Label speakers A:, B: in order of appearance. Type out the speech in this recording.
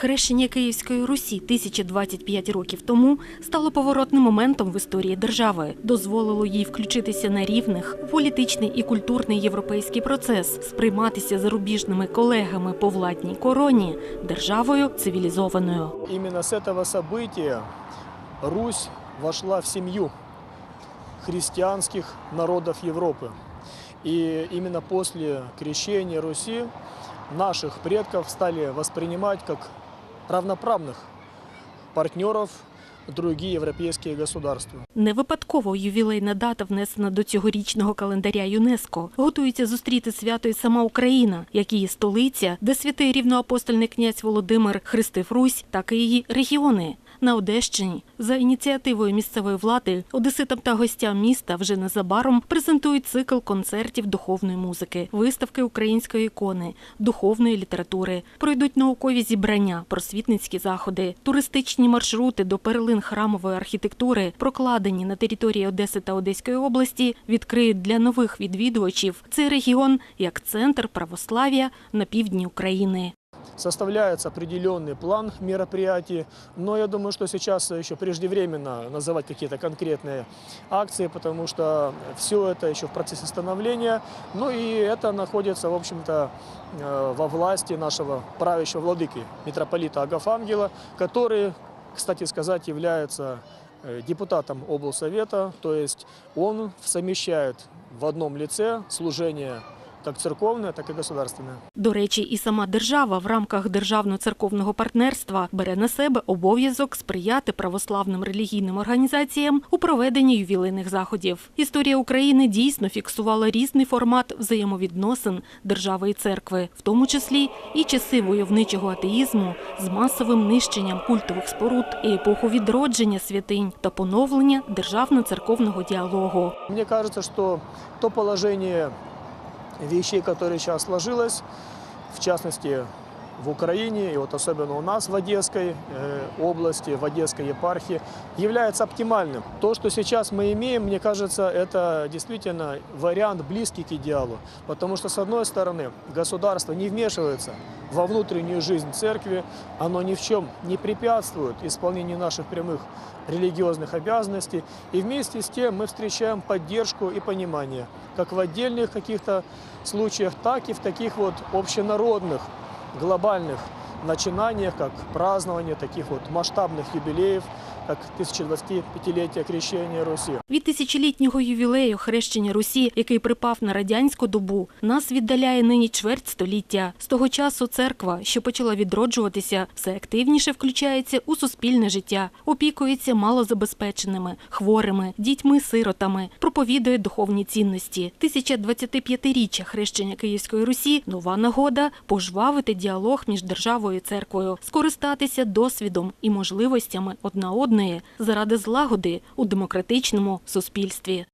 A: Хрещення Київської Русі 1025 років тому стало поворотним моментом в історії держави, дозволило їй включитися на рівних у політичний і культурний європейський процес, сприйматися зарубіжними колегами по владній короні державою цивілізованою.
B: Именно с этого события Русь вошла в семью христианских народов Европы. И именно после крещения Руси наших предков стали воспринимать как равноправных партнеров другі європейські государства.
A: Не випадково ювілейна дата внесена до цьогорічного календаря ЮНЕСКО. Готується зустріти свято і сама Україна, як її столиця, де святий рівноапостольний князь Володимир хрестив Русь, так і її регіони. На Одещині за ініціативою місцевої влади одеситам та гостям міста вже незабаром презентують цикл концертів духовної музики, виставки української ікони, духовної літератури, пройдуть наукові зібрання, просвітницькі заходи, туристичні маршрути до перлин храмової архітектури, прокладені на території Одеси та Одеської області, відкриють для нових відвідувачів цей регіон як центр православ'я на півдні України.
B: Составляется определенный план мероприятий, но я думаю, что сейчас еще преждевременно называть какие-то конкретные акции, потому что все это еще в процессе становления, ну и это находится, в общем-то, э, во власти нашего правящего владыки, митрополита Агафангела, который, кстати сказать, является э, депутатом облсовета, то есть он совмещает в одном лице служение как церковное, так и государственное.
A: До речі, і сама держава в рамках державно-церковного партнерства бере на себе обов'язок сприяти православним релігійним організаціям у проведенні ювілейних заходів. Історія України дійсно фіксувала різний формат взаємовідносин держави і церкви, в тому числі і часи войовничого атеїзму з масовим нищенням культових споруд і епоху відродження святинь та поновлення державно-церковного діалогу.
B: Мне кажется, что то положение вещей, которые сейчас сложилось, в частности в Украине и вот особенно у нас в Одесской э, области, в Одесской епархии, является оптимальным. То, что сейчас мы имеем, мне кажется, это действительно вариант близкий к идеалу. Потому что, с одной стороны, государство не вмешивается во внутреннюю жизнь церкви, оно ни в чем не препятствует исполнению наших прямых религиозных обязанностей. И вместе с тем мы встречаем поддержку и понимание, как в отдельных каких-то случаях, так и в таких вот общенародных, глобальных начинаниях, как празднование таких вот масштабных юбилеев, как 1025-летие крещения Руси.
A: Від тисячолітнього ювілею хрещення Русі, який припав на радянську добу, нас віддаляє нині чверть століття. З того часу церква, що почала відроджуватися, все активніше включається у суспільне життя, опікується малозабезпеченими, хворими, дітьми-сиротами, проповідує духовні цінності. 1025-річчя хрещення Київської Русі – нова нагода пожвавити діалог між державою і церквою, скористатися досвідом і можливостями одна одної заради злагоди у демократичному суспільстві.